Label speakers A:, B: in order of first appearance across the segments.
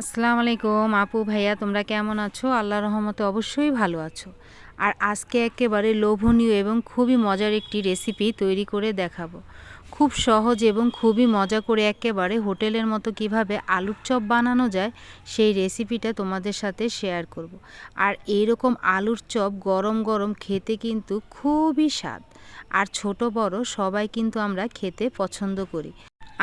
A: আসসালামু আলাইকুম আপু, ভাইয়া, তোমরা কেমন আছো? আল্লাহ রহমতে অবশ্যই ভালো আছো। আর আজকে একেবারে লোভনীয় এবং খুবই মজার একটি রেসিপি তৈরি করে দেখাবো। খুব সহজ এবং খুবই মজা করে একেবারে হোটেলের মতো কীভাবে আলুর চপ বানানো যায়, সেই রেসিপিটা তোমাদের সাথে শেয়ার করব। আর এইরকম আলুর চপ গরম গরম খেতে কিন্তু খুবই স্বাদ। আর ছোট বড় সবাই কিন্তু আমরা খেতে পছন্দ করি।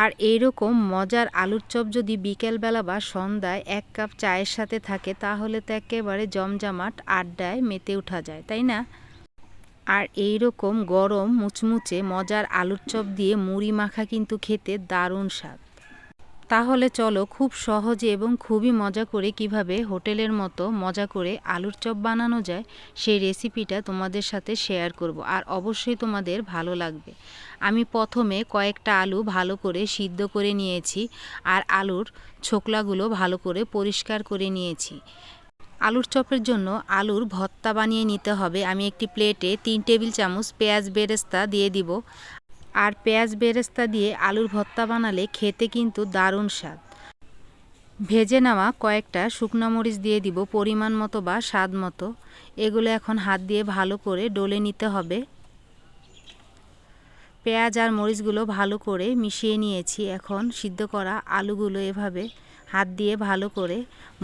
A: আর এইরকম মজার আলুর চপ যদি বিকেলবেলা বা সন্ধ্যায় এক কাপ চায়ের সাথে থাকে, তাহলে তো একেবারে জমজমাট আড্ডায় মেতে উঠা যায়, তাই না? আর এই রকম গরম মুচমুচে মজার আলুর চপ দিয়ে মুড়ি মাখা কিন্তু খেতে দারুণ স্বাদ। তাহলে চলো খুব সহজে এবং খুবই মজা করে কীভাবে হোটেলের মতো মজা করে আলুর চপ বানানো যায়, সেই রেসিপিটা তোমাদের সাথে শেয়ার করব। আর অবশ্যই তোমাদের ভালো লাগবে। আমি প্রথমে কয়েকটা আলু ভালো করে সিদ্ধ করে নিয়েছি আর আলুর ছোকলাগুলো ভালো করে পরিষ্কার করে নিয়েছি। আলুর চপের জন্য আলুর ভর্তা বানিয়ে নিতে হবে। আমি একটি প্লেটে তিন টেবিল চামচ পেঁয়াজ বেরেস্তা দিয়ে দিব। আর পেঁয়াজ বেরেস্তা দিয়ে আলুর ভর্তা বানালে খেতে কিন্তু দারুণ স্বাদ। ভেজে নেওয়া কয়েকটা শুকনো মরিচ দিয়ে দিব পরিমাণ মতো বা স্বাদ মতো। এগুলো এখন হাত দিয়ে ভালো করে ডলে নিতে হবে। পেঁয়াজ আর মরিচগুলো ভালো করে মিশিয়ে নিয়েছি এখন সিদ্ধ করা আলুগুলো এভাবে হাত দিয়ে ভালো করে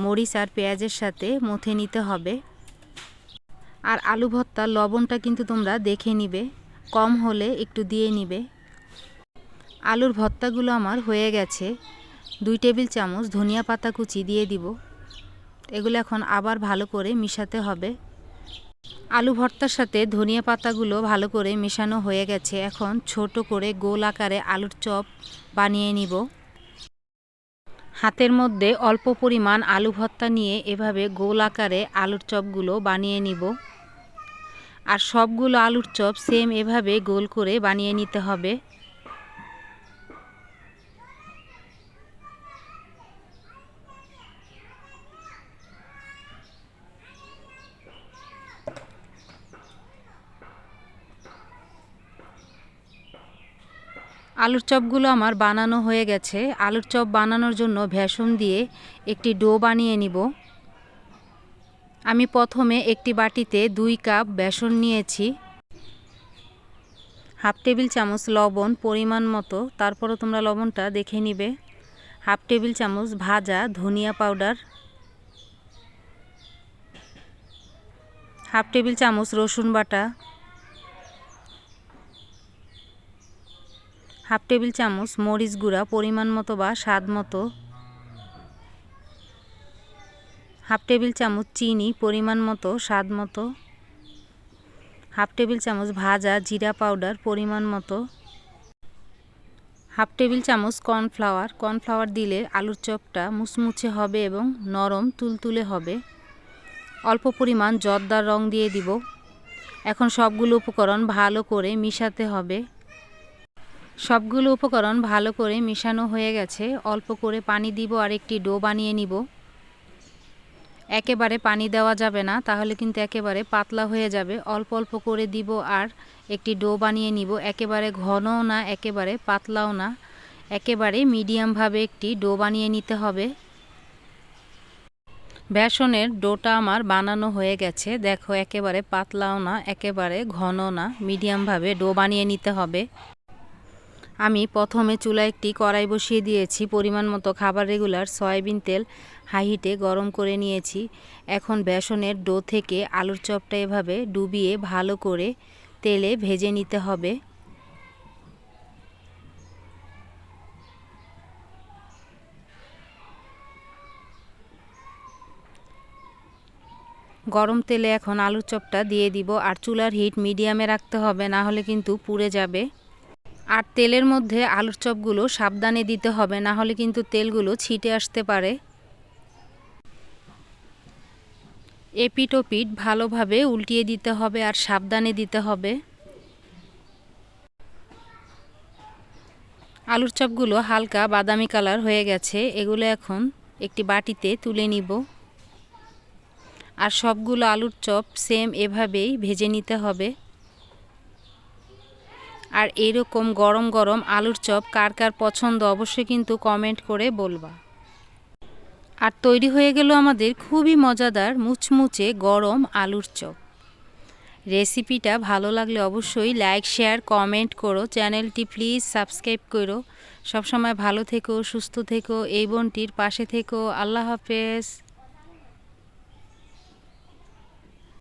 A: মরিচ আর পেঁয়াজের সাথে মথে নিতে হবে। আর আলু ভর্তার লবণটা কিন্তু তোমরা দেখে নিবে। কম হলে একটু দিয়ে নিবে। আলুর ভর্তাগুলো আমার হয়ে গেছে। দুই টেবিল চামচ ধনিয়া পাতা কুচি দিয়ে দিব। এগুলো এখন আবার ভালো করে মিশাতে হবে। আলু ভর্তার সাথে ধনিয়া পাতাগুলো ভালো করে মেশানো হয়ে গেছে। এখন ছোট করে গোল আকারে আলুর চপ বানিয়ে নিব। হাতের মধ্যে অল্প পরিমাণ আলু ভর্তা নিয়ে এভাবে গোল আকারে আলুর চপগুলো বানিয়ে নিব। আর সবগুলো আলুর চপ সেম এভাবে গোল করে বানিয়ে নিতে হবে। আলুর চপগুলো আমার বানানো হয়ে গেছে। আলুর চপ বানানোর জন্য ভেষম দিয়ে একটি ডো বানিয়ে নিব। আমি প্রথমে একটি বাটিতে দুই কাপ বেসন নিয়েছি, হাফ টেবিল চামচ লবণ পরিমাণ মতো, তারপরও তোমরা লবণটা দেখে নিবে। হাফ টেবিল চামচ ভাজা ধনিয়া পাউডার, হাফ টেবিল চামচ রসুন বাটা, হাফ টেবিল চামচ মরিচ গুঁড়া পরিমাণ মতো বা স্বাদ মতো হাফ টেবিল চামচ চিনি পরিমাণ মতো, স্বাদ মতো। হাফ টেবিল চামচ ভাজা জিরা পাউডার পরিমাণ মতো। হাফ টেবিল চামচ কর্নফ্লাওয়ার। কর্নফ্লাওয়ার দিলে আলুর চপটা মুচমুচে হবে এবং নরম তুলতুলে হবে। অল্প পরিমাণ জর্দার রং দিয়ে দিব। এখন সবগুলো উপকরণ ভালো করে মিশাতে হবে। সবগুলো উপকরণ ভালো করে মেশানো হয়ে গেছে। অল্প করে পানি দিব আর একটি ডো বানিয়ে নিব। একেবারে পানি দেওয়া যাবে না, তাহলে কিন্তু একেবারে পাতলা হয়ে যাবে। অল্প অল্প করে দিব আর একটি ডো বানিয়ে নিব। একেবারে ঘনও না, একেবারে পাতলাও না। একেবারে মিডিয়ামভাবে একটি ডো বানিয়ে নিতে হবে। বেসনের ডোটা আমার বানানো হয়ে গেছে। দেখো, একেবারে পাতলাও না, একেবারে ঘন না। মিডিয়ামভাবে ডো বানিয়ে নিতে হবে। আমি প্রথমে চুলা একটি কড়াই বসিয়ে দিয়েছি, পরিমাণ মতো খাবার রেগুলার, সয়াবিন তেল হাই হিটে গরম করে নিয়েছি। এখন বেসনের ডো থেকে আলুর চপটা এভাবে ডুবিয়ে ভালো করে তেলে ভেজে নিতে হবে। গরম তেলে এখন আলুর চপটা দিয়ে দিব, আর চুলার হিট মিডিয়ামে রাখতে হবে, না হলে কিন্তু পুড়ে যাবে। আর তেলের মধ্যে আলুর চপগুলো সাবধানে দিতে হবে, না হলে কিন্তু তেলগুলো ছিটে আসতে পারে। এপিট ওপিট ভালোভাবে উল্টিয়ে দিতে হবে আর সাবধানে দিতে হবে। আলুর চপগুলো হালকা বাদামি কালার হয়ে গেছে, এগুলো এখন একটি বাটিতে তুলে নিব। আর সবগুলো আলুর চপ সেম এভাবেই ভেজে নিতে হবে। আর এরকম গরম গরম আলুর চপ কার কার পছন্দ অবশ্যই কিন্তু কমেন্ট করে বলবা। আর তৈরি হয়ে গেল আমাদের খুবই মজাদার মুচমুচে গরম আলুর চপ। রেসিপিটা ভালো লাগলে অবশ্যই লাইক শেয়ার কমেন্ট করো। চ্যানেলটি প্লিজ সাবস্ক্রাইব করো। সবসময় ভালো থেকো, সুস্থ থেকো, এই বোনটির পাশে থেকো। আল্লাহ হাফেজ।